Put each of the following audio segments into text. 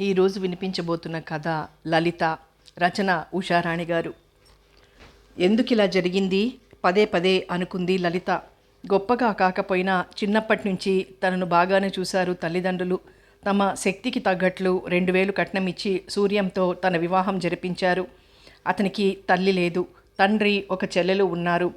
ఈరోజు వినిపించబోతున్న కథ లలిత రచన ఉషారాణి గారు. ఎందుకు ఇలా జరిగింది? పదే పదే అనుకుంది లలిత. గొప్పగా కాకపోయినా చిన్నప్పటి నుంచి తనను బాగానే చూశారు తల్లిదండ్రులు. తమ శక్తికి తగ్గట్లు రెండు వేలు కట్నం ఇచ్చి సూర్యంతో తన వివాహం జరిపించారు. అతనికి తల్లి లేదు తండ్రి ఒక చెల్లెలు ఉన్నారు.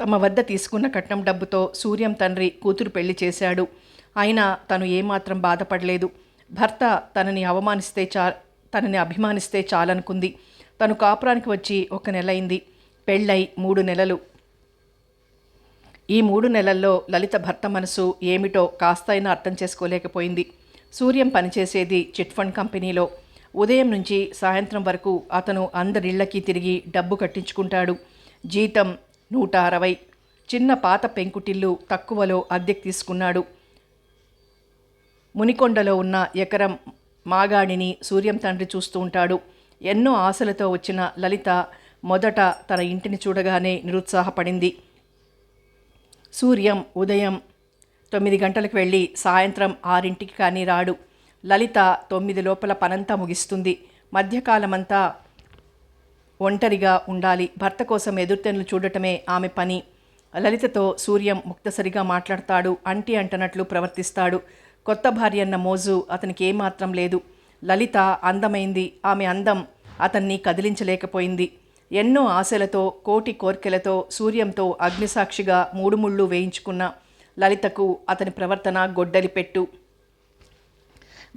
తమ వద్ద తీసుకున్న కట్నం డబ్బుతో సూర్యం తండ్రి కూతురు పెళ్ళి చేశాడు. అయినా తను ఏమాత్రం బాధపడలేదు. భర్త తనని అవమానిస్తే చా తనని అభిమానిస్తే చాలనుకుంది. తను కాపురానికి వచ్చి ఒక నెల అయింది పెళ్ళై మూడు నెలలు. ఈ మూడు నెలల్లో లలిత భర్త మనసు ఏమిటో కాస్తైనా అర్థం చేసుకోలేకపోయింది. సూర్యం పనిచేసేది చిట్ ఫండ్ కంపెనీలో. ఉదయం నుంచి సాయంత్రం వరకు అతను అందరిళ్ళకి తిరిగి డబ్బు కట్టించుకుంటాడు. జీతం నూట అరవై. చిన్న పాత పెంకుటిల్లు తక్కువలో అద్దెకు తీసుకున్నాడు. మునికొండలో ఉన్న ఎకరం మాగాడిని సూర్యం తండ్రి చూస్తూ ఉంటాడు. ఎన్నో ఆశలతో వచ్చిన లలిత మొదట తన ఇంటిని చూడగానే నిరుత్సాహపడింది. సూర్యం ఉదయం తొమ్మిది గంటలకు వెళ్ళి సాయంత్రం ఆరింటికి కానీ రాడు. లలిత తొమ్మిది లోపల పనంతా ముగిస్తుంది. మధ్యకాలమంతా ఒంటరిగా ఉండాలి. భర్త కోసం ఎదుర్తెన్నులు చూడటమే ఆమె పని. లలితతో సూర్యం ముక్తసరిగా మాట్లాడతాడు. అంటి అంటనట్లు ప్రవర్తిస్తాడు. కొత్త భార్య అన్న మోజు అతనికి ఏమాత్రం లేదు. లలిత అందమైంది. ఆమె అందం అతన్ని కదిలించలేకపోయింది. ఎన్నో ఆశలతో కోటి కోర్కెలతో సూర్యంతో అగ్నిసాక్షిగా మూడు ముళ్ళు వేయించుకున్న లలితకు అతని ప్రవర్తన గొడ్డలి పెట్టు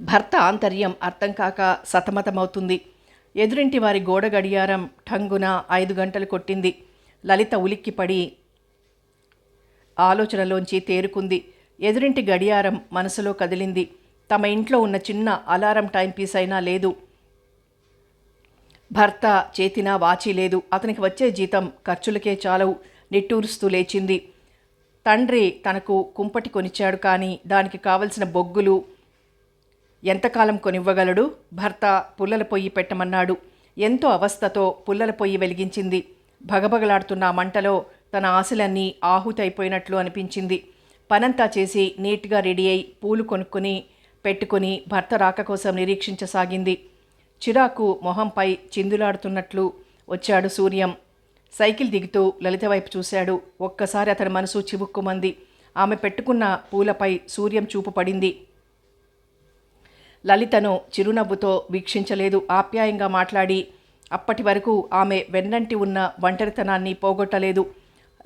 భర్త ఆంతర్యం అర్థం కాక సతమతమవుతుంది. ఎదురింటి వారి గోడ గడియారం ఠంగున ఐదు గంటలు కొట్టింది. లలిత ఉలిక్కిపడి ఆలోచనలోంచి తేరుకుంది. ఎదురింటి గడియారం మనసులో కదిలింది. తమ ఇంట్లో ఉన్న చిన్న అలారం టైం పీస్ అయినా లేదు. భర్త చేతిన వాచి లేదు. అతనికి వచ్చే జీతం ఖర్చులకే చాలవు. నిట్టూరుస్తూ లేచింది. తండ్రి తనకు కుంపటి కొనిచ్చాడు కానీ దానికి కావలసిన బొగ్గులు ఎంతకాలం కొనివ్వగలడు? భర్త పుల్లల పొయ్యి పెట్టమన్నాడు. ఎంతో అవస్థతో పుల్లల పొయ్యి వెలిగించింది. భగభగలాడుతున్న మంటలో తన ఆశలన్నీ ఆహుతైపోయినట్లు అనిపించింది. పనంతా చేసి నీట్గా రెడీ అయి పూలు కొనుక్కొని పెట్టుకుని భర్త రాక కోసం నిరీక్షించసాగింది. చిరాకు మొహంపై చిందులాడుతున్నట్లు వచ్చాడు సూర్యం. సైకిల్ దిగుతూ లలిత వైపు చూశాడు. ఒక్కసారి అతని మనసు చివుక్కుమంది. ఆమె పెట్టుకున్న పూలపై సూర్యం చూపు పడింది. లలితను చిరునవ్వుతో వీక్షించలేదు. ఆప్యాయంగా మాట్లాడి అప్పటి వరకు ఆమె వెన్నంటి ఉన్న ఒంటరితనాన్ని పోగొట్టలేదు.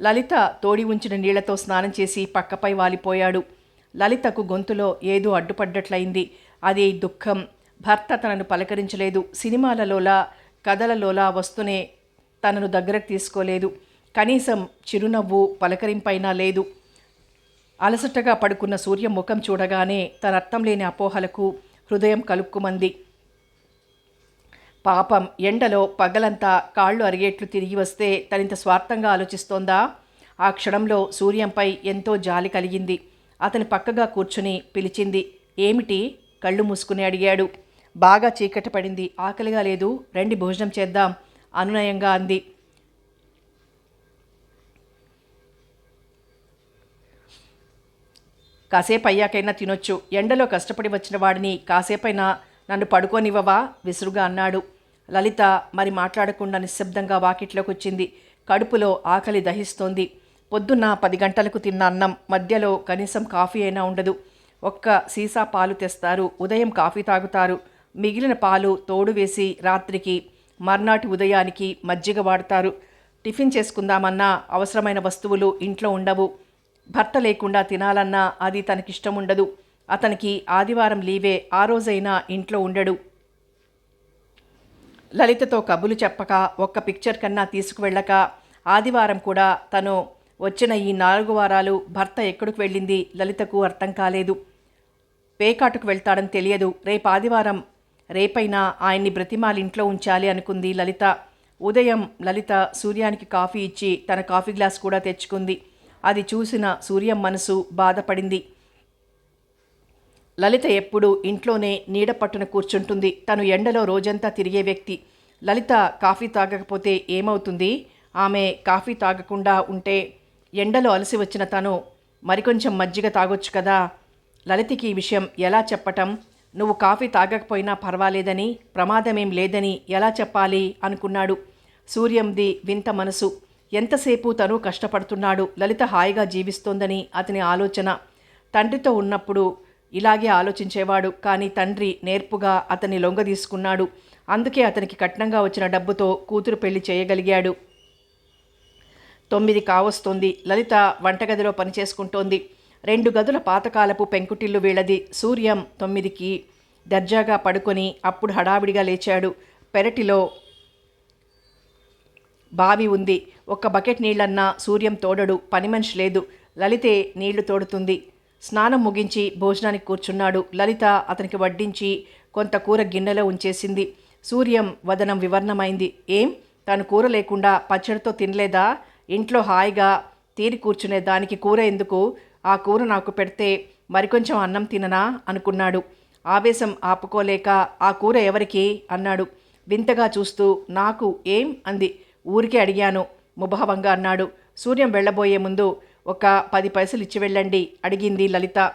లలిత తోడి ఉంచిన నీళ్ళతో స్నానం చేసి పక్కపై వాలిపోయాడు. లలితకు గొంతులో ఏదో అడ్డుపడ్డట్లయింది. అది దుఃఖం. భర్త తనను పలకరించలేదు. సినిమాలలోలా కథలలోలా వస్తూనే తనను దగ్గరకు తీసుకోలేదు. కనీసం చిరునవ్వు పలకరింపైనా లేదు. అలసటగా పడుకున్న సూర్య ముఖం చూడగానే తన అర్థం లేని అపోహలకు హృదయం కలుక్కుమంది. పాపం ఎండలో పగలంతా కాళ్ళు అరిగేట్లు తిరిగి వస్తే తనింత స్వార్థంగా ఆలోచిస్తోందా? ఆ క్షణంలో సూర్యంపై ఎంతో జాలి కలిగింది. అతని పక్కగా కూర్చుని పిలిచింది ఏమిటి? కళ్ళు మూసుకుని అడిగాడు. బాగా చీకటి పడింది. ఆకలిగా లేదు. రండి భోజనం చేద్దాం. అనునయంగా అంది. కాసేపు అయ్యాకైనా తినొచ్చు. ఎండలో కష్టపడి వచ్చిన వాడిని కాసేపైనా నన్ను పడుకోనివ్వవా? విసురుగా అన్నాడు. లలిత మరి మాట్లాడకుండా నిశ్శబ్దంగా వాకిట్లోకి వచ్చింది కడుపులో ఆకలి దహిస్తోంది. పొద్దున్న పది గంటలకు తిన్న అన్నం మధ్యలో కనీసం కాఫీ అయినా ఉండదు. ఒక్క సీసా పాలు తెస్తారు. ఉదయం కాఫీ తాగుతారు. మిగిలిన పాలు తోడు వేసి రాత్రికి మర్నాటి ఉదయానికి మజ్జిగ వాడతారు. టిఫిన్ చేసుకుందామన్నా అవసరమైన వస్తువులు ఇంట్లో ఉండవు. భర్త లేకుండా తినాలన్నా అది తనకిష్టం ఉండదు అతనికి ఆదివారం లీవే ఆ రోజైనా ఇంట్లో ఉండడు. లలితతో కబులు చెప్పక ఒక్క పిక్చర్ కన్నా తీసుకువెళ్ళక ఆదివారం కూడా తను వచ్చిన ఈ నాలుగు వారాలు భర్త ఎక్కడికి వెళ్ళింది లలితకు అర్థం కాలేదు. పేకాటుకు వెళ్తాడని తెలియదు. రేపు ఆదివారం రేపైనా ఆయన్ని బ్రతిమాలి ఇంట్లో ఉంచాలి అనుకుంది లలిత. ఉదయం లలిత సూర్యానికి కాఫీ ఇచ్చి తన కాఫీ గ్లాస్ కూడా తెచ్చుకుంది. అది చూసిన సూర్యం మనసు బాధపడింది. లలిత ఎప్పుడు ఇంట్లోనే నీడ పట్టున కూర్చుంటుంది. తను ఎండలో రోజంతా తిరిగే వ్యక్తి. లలిత కాఫీ తాగకపోతే ఏమవుతుంది? ఆమె కాఫీ తాగకుండా ఉంటే ఎండలో అలసి వచ్చిన తను మరికొంచెం మజ్జిగ తాగొచ్చు కదా? లలితకి ఈ విషయం ఎలా చెప్పటం? నువ్వు కాఫీ తాగకపోయినా పర్వాలేదని ప్రమాదమేం లేదని ఎలా చెప్పాలి అనుకున్నాడు. సూర్యంది వింత మనసు. ఎంతసేపు తను కష్టపడుతున్నాడు? లలిత హాయిగా జీవిస్తోందని అతని ఆలోచన. తండ్రితో ఉన్నప్పుడు ఇలాగే ఆలోచించేవాడు కానీ తండ్రి నేర్పుగా అతన్ని లొంగదీసుకున్నాడు. అందుకే అతనికి కట్నంగా వచ్చిన డబ్బుతో కూతురు పెళ్ళి చేయగలిగాడు. తొమ్మిది కావస్తోంది. లలిత వంటగదిలో పనిచేసుకుంటోంది. రెండు గదుల పాతకాలపు పెంకుటిల్లు వీళ్ళది. సూర్యం తొమ్మిదికి దర్జాగా పడుకొని అప్పుడు హడావిడిగా లేచాడు. పెరటిలో బావి ఉంది. ఒక్క బకెట్ నీళ్ళన్నా సూర్యం తోడడు. పని మనిషి లేదు. లలితే నీళ్ళు తోడుతుంది. స్నానం ముగించి భోజనానికి కూర్చున్నాడు. లలిత అతనికి వడ్డించి కొంత కూర గిన్నెలో ఉంచేసింది. సూర్యం వదనం వివర్ణమైంది. ఏం? తను కూర లేకుండా పచ్చడితో తినలేదా? ఇంట్లో హాయిగా తీరి కూర్చునే దానికి కూర ఎందుకు? ఆ కూర నాకు పెడితే మరికొంచెం అన్నం తిననా? అనుకున్నాడు. ఆవేశం ఆపుకోలేక ఆ కూర ఎవరికి? అన్నాడు. వింతగా చూస్తూ నాకు ఏం? అంది. ఊరికే అడిగాను. ముభావంగా అన్నాడు. సూర్యం వెళ్ళబోయే ముందు ఒక పది పైసలు ఇచ్చి వెళ్ళండి అడిగింది లలిత.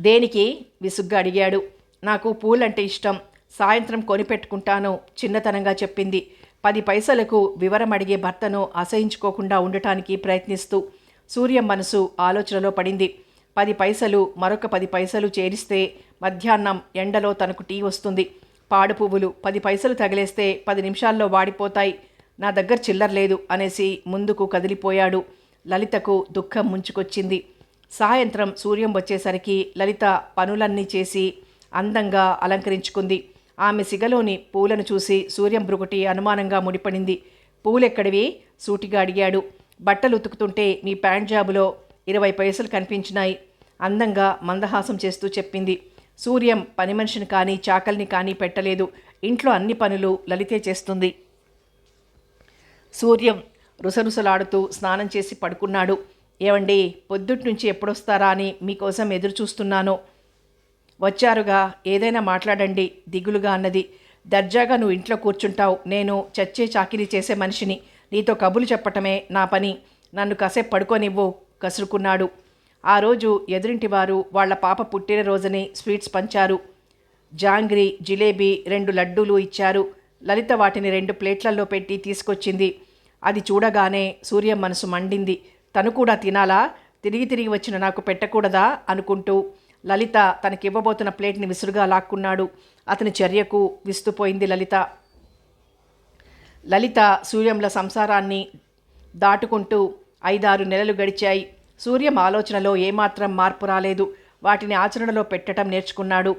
దేనికి? విసుగ్గా అడిగాడు. నాకు పూలంటే ఇష్టం సాయంత్రం కొనిపెట్టుకుంటాను చిన్నతనంగా చెప్పింది. పది పైసలకు వివరం అడిగే భర్తను అసహించుకోకుండా ఉండటానికి ప్రయత్నిస్తూ సూర్యం మనసు ఆలోచనలో పడింది. పది పైసలు మరొక పది పైసలు చేరిస్తే మధ్యాహ్నం ఎండలో తనకు టీ వస్తుంది. పాడు పువ్వులు పది పైసలు తగిలేస్తే పది నిమిషాల్లో వాడిపోతాయి. నా దగ్గర చిల్లర లేదు అనేసి ముందుకు కదిలిపోయాడు. లలితకు దుఃఖం ముంచుకొచ్చింది. సాయంత్రం సూర్యం వచ్చేసరికి లలిత పనులన్నీ చేసి అందంగా అలంకరించుకుంది. ఆమె సిగలోని పూలను చూసి సూర్యం బ్రుకుటి అనుమానంగా ముడిపడింది. పూలెక్కడివి? సూటిగా అడిగాడు. బట్టలు ఉతుకుతుంటే మీ ప్యాంట్ జాబులో ఇరవై పైసలు కనిపించినాయి. అందంగా మందహాసం చేస్తూ చెప్పింది. సూర్యం పని మనిషిని కానీ చాకల్ని కానీ పెట్టలేదు. ఇంట్లో అన్ని పనులు లలితే చేస్తుంది. సూర్యం రుసరుసలాడుతూ స్నానం చేసి పడుకున్నాడు. ఏవండి పొద్దుటి నుంచి ఎప్పుడొస్తారా అని మీకోసం ఎదురు చూస్తున్నాను వచ్చారుగా ఏదైనా మాట్లాడండి దిగులుగా అన్నది. దర్జాగా నువ్వు ఇంట్లో కూర్చుంటావు నేను చచ్చే చాకిరీ చేసే మనిషిని. నీతో కబులు చెప్పటమే నా పని. నన్ను కాసేపు పడుకోనివ్వు కసురుకున్నాడు. ఆ రోజు ఎదురింటి వారు వాళ్ళ పాప పుట్టినరోజుని స్వీట్స్ పంచారు. జాంగ్రీ జిలేబీ రెండు లడ్డూలు ఇచ్చారు. లలిత వాటిని రెండు ప్లేట్లలో పెట్టి తీసుకొచ్చింది. అది చూడగానే సూర్యం మనసు మండింది. తను కూడా తినాలా? తిరిగి తిరిగి వచ్చిన నాకు పెట్టకూడదా? అనుకుంటూ లలిత తనకివ్వబోతున్న ప్లేట్ని విసురుగా లాక్కున్నాడు. అతని చర్యకు విస్తుపోయింది లలిత. లలిత సూర్యంల సంసారాన్ని దాటుకుంటూ ఐదారు నెలలు గడిచాయి. సూర్యం ఆలోచనలో ఏమాత్రం మార్పు రాలేదు. వాటిని ఆచరణలో పెట్టడం నేర్చుకున్నాడు.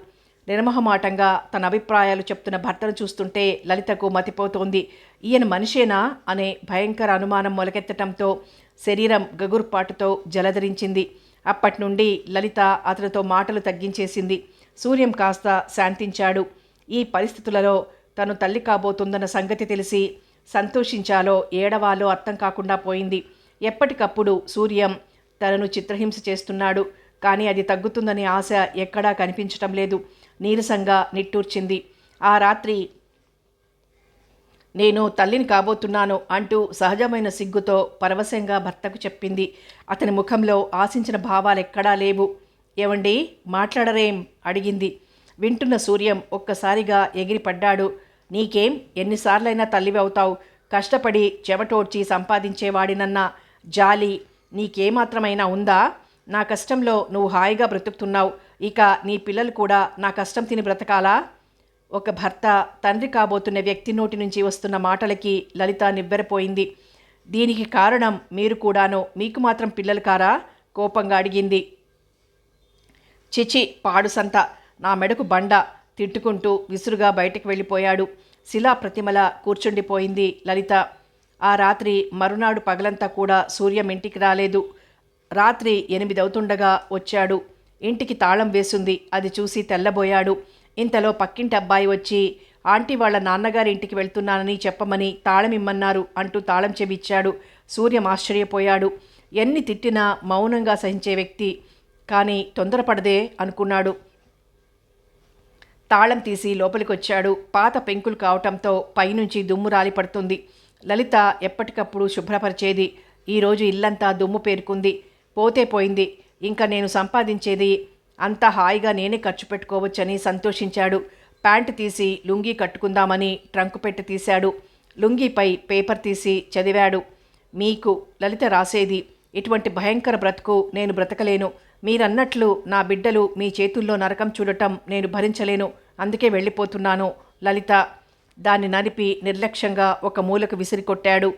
నిర్మహమాటంగా తన అభిప్రాయాలు చెప్తున్న భర్తను చూస్తుంటే లలితకు మతిపోతోంది. ఈయన మనిషేనా అనే భయంకర అనుమానం మొలకెత్తటంతో శరీరం గగుర్పాటుతో జలధరించింది. అప్పటి నుండి లలిత అతనితో మాటలు తగ్గించేసింది. సూర్యం కాస్త శాంతించాడు. ఈ పరిస్థితులలో తను తల్లి కాబోతుందన్న సంగతి తెలిసి సంతోషించాలో ఏడవాలో అర్థం కాకుండా పోయింది. ఎప్పటికప్పుడు సూర్యం తనను చిత్రహింస చేస్తున్నాడు. కానీ అది తగ్గుతుందనే ఆశ ఎక్కడా కనిపించటం లేదు. నీరసంగా నిట్టూర్చింది. ఆ రాత్రి నేను తల్లిని కాబోతున్నాను అంటూ సహజమైన సిగ్గుతో పరవశంగా భర్తకు చెప్పింది. అతని ముఖంలో ఆశించిన భావాలు ఎక్కడా లేవు. ఏమండి మాట్లాడరేం? అడిగింది. వింటున్న సూర్యం ఒక్కసారిగా ఎగిరిపడ్డాడు నీకేం? ఎన్నిసార్లైనా తల్లివి అవుతావు. కష్టపడి చెమటోడ్చి సంపాదించేవాడినన్న. జాలి నీకేమాత్రమైనా ఉందా? నా కష్టంలో నువ్వు హాయిగా బ్రతుకుతున్నావు. ఇక నీ పిల్లలు కూడా నా కష్టం తిని బ్రతకాలా? ఒక భర్త తండ్రి కాబోతున్న వ్యక్తి నోటి నుంచి వస్తున్న మాటలకి లలిత నివ్వెరపోయింది దీనికి కారణం మీరు కూడాను మీకు మాత్రం పిల్లలు కారా? కోపంగా అడిగింది. చిచి పాడు సంత నా మెడకు బండ తిట్టుకుంటూ విసురుగా బయటకు వెళ్ళిపోయాడు. శిలా ప్రతిమల కూర్చుండిపోయింది లలిత. ఆ రాత్రి మరునాడు పగలంతా కూడా సూర్యం ఇంటికి రాలేదు. రాత్రి ఎనిమిదవుతుండగా వచ్చాడు. ఇంటికి తాళం వేసుంది. అది చూసి తెల్లబోయాడు. ఇంతలో పక్కింటి అబ్బాయి వచ్చి ఆంటీ వాళ్ళ నాన్నగారి ఇంటికి వెళ్తున్నానని చెప్పమని తాళం ఇమ్మన్నారు అంటూ తాళం చెవిచ్చాడు. సూర్యం ఆశ్చర్యపోయాడు. ఎన్ని తిట్టినా మౌనంగా సహించే వ్యక్తి. కానీ తొందరపడదే అనుకున్నాడు. తాళం తీసి లోపలికొచ్చాడు. పాత పెంకులు కావటంతో పైనుంచి దుమ్ము రాలిపడుతుంది లలిత ఎప్పటికప్పుడు శుభ్రపరిచేది. ఈరోజు ఇల్లంతా దుమ్ము పేరుకుంది. పోతే పోయింది. ఇంకా నేను సంపాదించేది అంత హాయిగా నేనే ఖర్చు పెట్టుకోవచ్చని సంతోషించాడు. ప్యాంటు తీసి లుంగీ కట్టుకుందామని ట్రంక్ పెట్టి తీశాడు. లుంగీపై పేపర్ తీసి చదివాడు. మీకు లలిత రాసేది ఇటువంటి భయంకర బ్రతుకు నేను బ్రతకలేను. మీరన్నట్లు నా బిడ్డలు మీ చేతుల్లో నరకం చూడటం నేను భరించలేను. అందుకే వెళ్ళిపోతున్నాను. లలిత దాన్ని నలిపి నిర్లక్ష్యంగా ఒక మూలకు విసిరికొట్టాడు.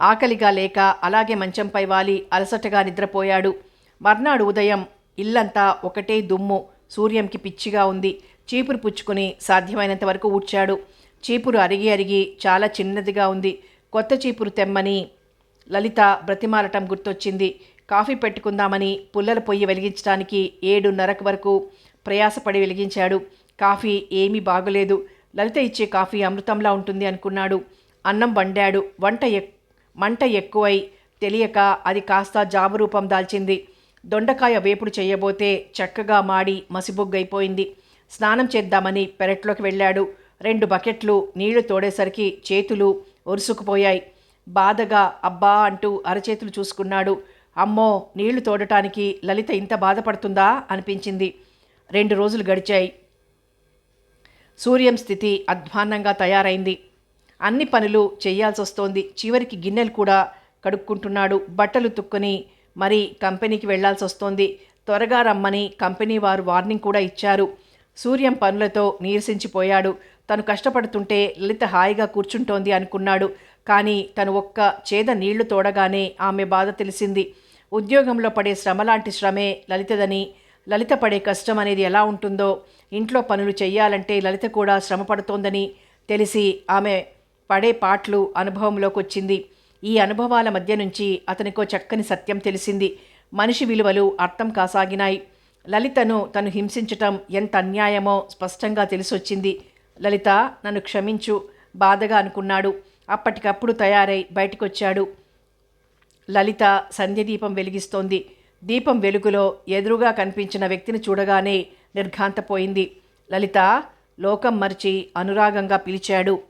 ఆకలిగా లేక అలాగే మంచంపై వాలి అలసటగా నిద్రపోయాడు. మర్నాడు ఉదయం ఇల్లంతా ఒకటే దుమ్ము. సూర్యంకి పిచ్చిగా ఉంది. చీపురు పుచ్చుకుని సాధ్యమైనంత వరకు ఊడ్చాడు. చీపురు అరిగి అరిగి చాలా చిన్నదిగా ఉంది. కొత్త చీపురు తెమ్మని లలిత బ్రతిమాలటం గుర్తొచ్చింది. కాఫీ పెట్టుకుందామని పుల్లల పొయ్యి వెలిగించడానికి ఏడున్నరకు వరకు ప్రయాసపడి వెలిగించాడు. కాఫీ ఏమీ బాగలేదు. లలిత ఇచ్చే కాఫీ అమృతంలా ఉంటుంది అనుకున్నాడు. అన్నం వండాడు. వంట ఎక్ మంట ఎక్కువై తెలియక అది కాస్త జాబు రూపం దాల్చింది. దొండకాయ వేపుడు చేయబోతే చక్కగా మాడి మసిబొగ్గైపోయింది. స్నానం చేద్దామని పెరట్లోకి వెళ్ళాడు. రెండు బకెట్లు నీళ్ళు తోడేసరికి చేతులు ఒరుసుకుపోయాయి. బాధగా అబ్బా అంటూ అరచేతులు చూసుకున్నాడు. అమ్మో నీళ్ళు తోడటానికి లలిత ఇంత బాధపడుతుందా? అనిపించింది. రెండు రోజులు గడిచాయి. సూర్యం స్థితి అధ్వాన్నంగా తయారైంది. అన్ని పనులు చేయాల్సి వస్తోంది. చివరికి గిన్నెలు కూడా కడుక్కుంటున్నాడు. బట్టలు తుక్కుని మరి కంపెనీకి వెళ్ళాల్సి వస్తోంది. త్వరగా రమ్మని కంపెనీ వారు వార్నింగ్ కూడా ఇచ్చారు. సూర్యం పనులతో నీరసించిపోయాడు. తను కష్టపడుతుంటే లలిత హాయిగా కూర్చుంటోంది అనుకున్నాడు. కానీ తను ఒక్క చేద నీళ్ళు తోడగానే ఆమె బాధ తెలిసింది. ఉద్యోగంలో పడే శ్రమ లాంటి శ్రమే లలితదని. లలిత పడే కష్టం అనేది ఎలా ఉంటుందో ఇంట్లో పనులు చేయాలంటే లలిత కూడా శ్రమ పడుతోందని తెలిసి ఆమె పడే పాటలు అనుభవంలోకి వచ్చింది ఈ అనుభవాల మధ్య నుంచి అతనికో చక్కని సత్యం తెలిసింది. మనిషి విలువలు అర్థం కాసాగినాయి. లలితను తను హింసించటం ఎంత అన్యాయమో స్పష్టంగా తెలిసొచ్చింది. లలిత నన్ను క్షమించు బాధగా అనుకున్నాడు. అప్పటికప్పుడు తయారై బయటికొచ్చాడు. లలిత సంధ్యదీపం వెలిగిస్తోంది. దీపం వెలుగులో ఎదురుగా కనిపించిన వ్యక్తిని చూడగానే నిర్ఘాంతపోయింది. లలిత లోకం మరిచి అనురాగంగా పిలిచాడు.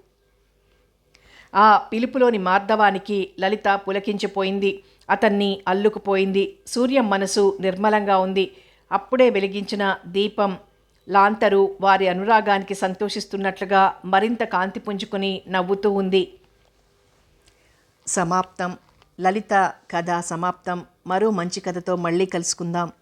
ఆ పిలుపులోని మార్ధవానికి లలిత పులకించిపోయింది. అతన్ని అల్లుకుపోయింది. సూర్యం మనసు నిర్మలంగా ఉంది. అప్పుడే వెలిగించిన దీపం లాంతరు వారి అనురాగానికి సంతోషిస్తున్నట్లుగా మరింత కాంతి పుంజుకుని నవ్వుతూ ఉంది. సమాప్తం. లలిత కథ సమాప్తం. మరో మంచి కథతో మళ్ళీ కలుసుకుందాం.